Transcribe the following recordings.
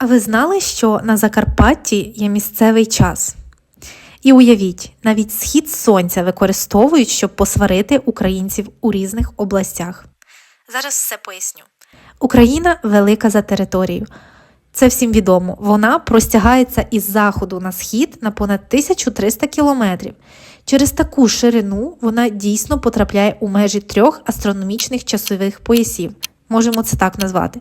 А ви знали, що на Закарпатті є місцевий час? І уявіть, навіть схід сонця використовують, щоб посварити українців у різних областях. Зараз все поясню. Україна велика за територією. Це всім відомо. Вона простягається із заходу на схід на понад 1300 кілометрів. Через таку ширину вона дійсно потрапляє у межі трьох астрономічних часових поясів. Можемо це так назвати.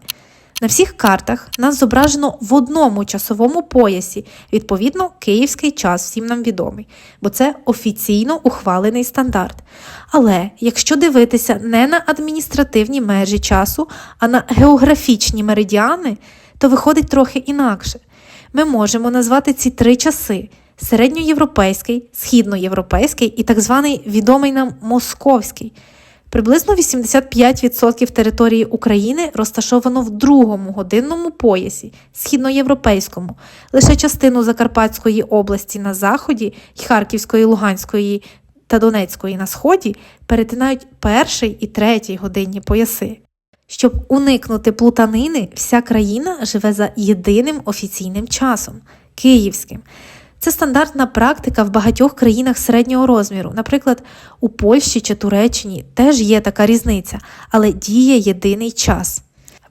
На всіх картах нас зображено в одному часовому поясі, відповідно, київський час всім нам відомий, бо це офіційно ухвалений стандарт. Але якщо дивитися не на адміністративні межі часу, а на географічні меридіани, то виходить трохи інакше. Ми можемо назвати ці три часи: середньоєвропейський, східноєвропейський і так званий відомий нам московський. Приблизно 85% території України розташовано в другому годинному поясі східноєвропейському. Лише частину Закарпатської області на заході й Харківської, Луганської та Донецької на сході перетинають перший і третій годинні пояси. Щоб уникнути плутанини, вся країна живе за єдиним офіційним часом київським. Це стандартна практика в багатьох країнах середнього розміру. Наприклад, у Польщі чи Туреччині теж є така різниця, але діє єдиний час.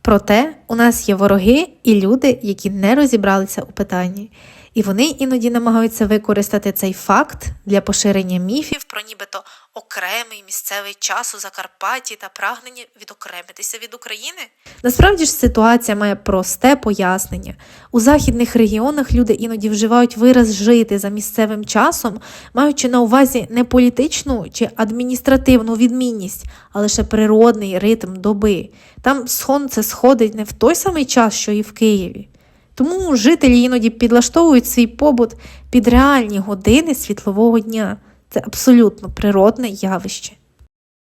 Проте у нас є вороги і люди, які не розібралися у питанні, і вони іноді намагаються використати цей факт для поширення міфів про нібито окремий місцевий час у Закарпатті та прагнення відокремитися від України. Насправді ж ситуація має просте пояснення. У західних регіонах люди іноді вживають вираз жити за місцевим часом, маючи на увазі не політичну чи адміністративну відмінність, а лише природний ритм доби. Там сонце сходить не в той самий час, що і в Києві. Тому жителі іноді підлаштовують свій побут під реальні години світлового дня. Це абсолютно природне явище.